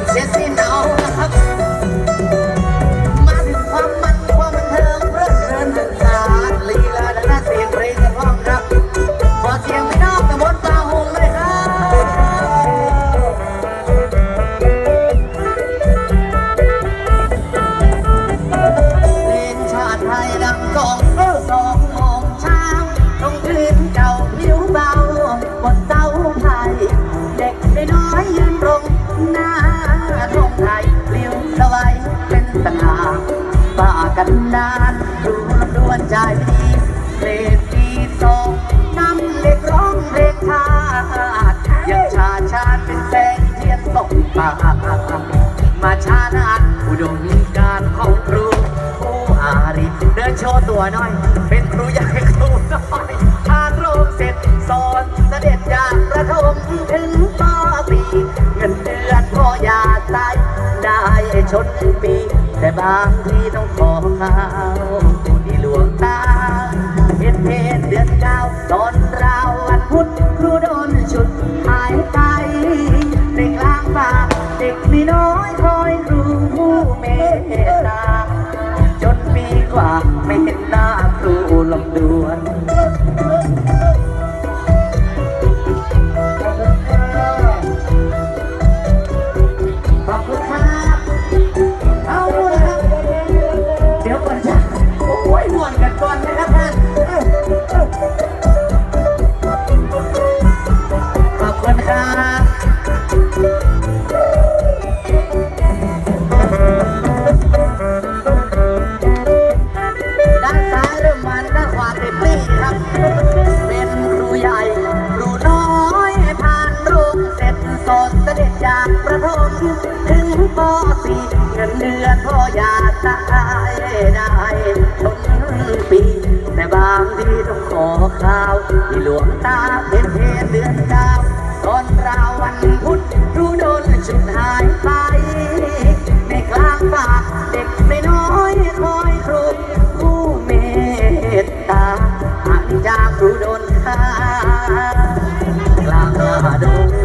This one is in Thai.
ำเสี ดานดูลดวนใจเพลงปีสองนำเด็กร้องเพลงชาติยังชาชาเป็นแสงเทียนตกป่ามาชานาดอุดมการของครูผู้อารีเดินโชว์ตัวหน่อย เป็นครูใหญ่ครูน้อยทานโรงเสร็จสอนเสด็จจากประถมถึงปสีเงินเดือนพ่อยาตายได้ชนปี แต่บางทีต้องขอข้าวที่หลวงตาเห็นเพศเดือนเก้าตอนเราวันพุธครูโดนชุดหายไปในกลางป่าเด็กมีน้อยคอยครูผู้เมตตาจนปีกว่า เสร็จสอนเสด็จจากประถมถึงปสี่เงินเดือนพ่ออยากได้ได้ชนปี แต่บางทีต้องขอข้าวที่หลวงตาเป็นเทศเดือนเก้าตอนราววันพุธรู้โดนชุดหายไป ในกลางป่าเด็กไม่น้อยคอยครูผู้เมตตาอาจจากครูโดนฆ่างตาดุ